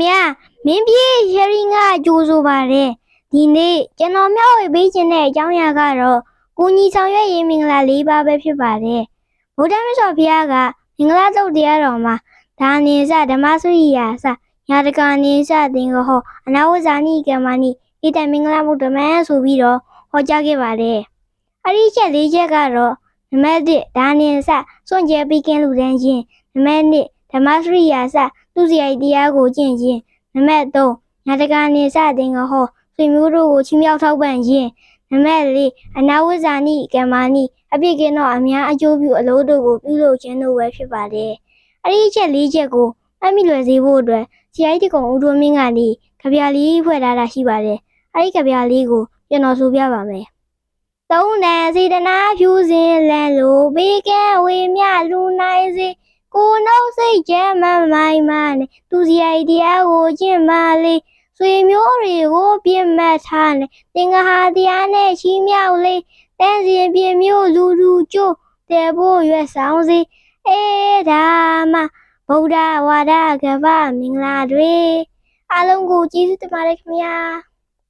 မမင်းပြေးရှယ်ရီငါကြိုးဆိုပါတယ်ဒီနေ့ကျွန်တော်မျှဝေပေးခြင်းတဲ့အကြောင်းအရာကတော့ကိုကြီးဆောင်ရွက်ရေးမင်္ဂလာ၄ပါးပဲဖြစ်ပါတယ်ဗုဒ္ဓမြတ်စွာဘုရားကမင်္ဂလာတုတ်တရားတော်မှာဒါနေစဓမ္မစရိယာစညာတကာနေစသင်္ကဟောအနာဝဇာနိကမ္မနိဣတံမင်္ဂလာမုဒ္ဓမံဆိုပြီးတော့ဟောကြားခဲ့ပါတယ်အဲ့ဒီချက်၄ချက်ကတော့နံပါတ်1ဒါနေစစွန့်ကြဲပြီးကင်းလူတန်းချင်းနံပါတ်2ဓမ္မစရိယာစ သူစီရိုက်တရားကိုကျင့်ခြင်းနံပါတ်3ညာတကာနေစတင်ကဟောဆွေမျိုးတို့ကိုချီးမြှောက်ထောက်ပံ့ခြင်းနံပါတ်4အနာဝဇာနိကမ္မာနိအပြစ်ကင်းသောအများအကျိုးပြုအလို့တို့ကိုပြုလုပ်ခြင်းတို့ပဲဖြစ်ပါတယ်။အဲ့ဒီအချက်၄ချက်ကိုအမိလွယ်စေဖို့အတွက်စီအိုက်တကုံဦးတို့မင်းကနေကြပြလေးဖွဲ့ထားတာရှိပါတယ်။အဲ့ဒီကြပြလေးကိုကျွန်တော်ဆိုပြပါမယ်။သုံးတန်စေတနာဖြူစင်လန်လိုဘေးကဲဝေမြလူနိုင်စေ ကိုယ်နှုတ်စိတ်ချမ်းမမိုင်းမနဲ့သူစီရိုက်တရားကိုကျင့်ပါလေဆွေမျိုးတွေကိုပြစ်မှတ်ထားလေသင်္ဃဟာတရားနဲ့ချီးမြှောက်လေတန်းစီပြမျိုးလူလူကျို့တဲဖို့ရွက်ဆောင်စီအေးဒါမှဗုဒ္ဓဝါဒကပ္ပမင်္ဂလာတွေအားလုံးကိုကျေးဇူးတင်ပါတယ်ခင်ဗျာ